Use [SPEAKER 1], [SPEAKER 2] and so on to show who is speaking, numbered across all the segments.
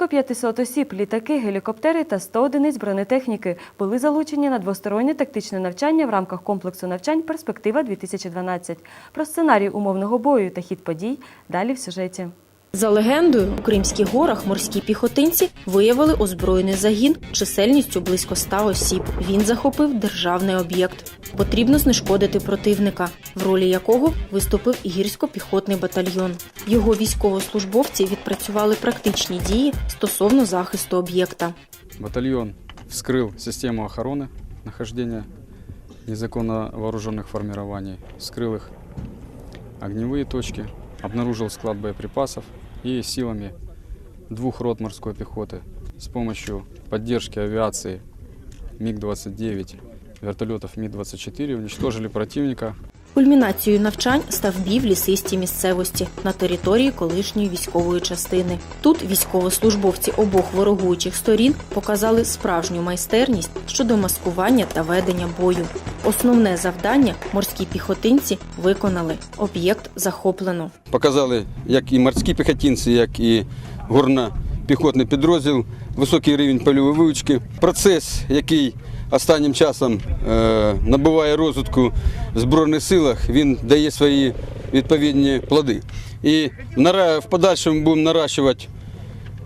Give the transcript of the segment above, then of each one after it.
[SPEAKER 1] Близько 500 осіб, літаки, гелікоптери та 100 одиниць бронетехніки були залучені на двостороннє тактичне навчання в рамках комплексу навчань Перспектива 2012 Про сценарій умовного бою та хід подій далі в сюжеті.
[SPEAKER 2] За легендою, у Кримських горах морські піхотинці виявили озброєний загін чисельністю близько 100 осіб. Він захопив державний об'єкт. Потрібно знешкодити противника, в ролі якого виступив гірсько-піхотний батальйон. Його військовослужбовці відпрацювали практичні дії стосовно захисту об'єкта.
[SPEAKER 3] Батальон вскрыл систему охраны нахождения незаконно вооруженных формирований, вскрыл их огневые точки, обнаружил склад боеприпасов и силами двух рот морской пехоты с помощью поддержки авиации МиГ-29, вертолетов МиГ-24 уничтожили противника
[SPEAKER 2] Кульмінацією навчань став бій в лісистій місцевості на території колишньої військової частини. Тут військовослужбовці обох ворогуючих сторін показали справжню майстерність щодо маскування та ведення бою. Основне завдання морські піхотинці виконали. Об'єкт захоплено.
[SPEAKER 4] показали як і морські піхотинці, як і горно-піхотний підрозділ, високий рівень польової вивчки. Процес, який останнім часом е, набуває розвитку в Збройних силах, він дає свої відповідні плоди. І в подальшому будемо наращувати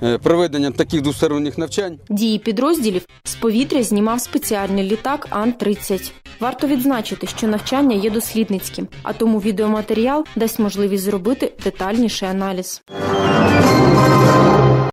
[SPEAKER 4] е, проведення таких двосторонніх навчань.
[SPEAKER 2] Дії підрозділів з повітря знімав спеціальний літак Ан-30. Варто відзначити, що навчання є дослідницьким, а тому відеоматеріал дасть можливість зробити детальніший аналіз.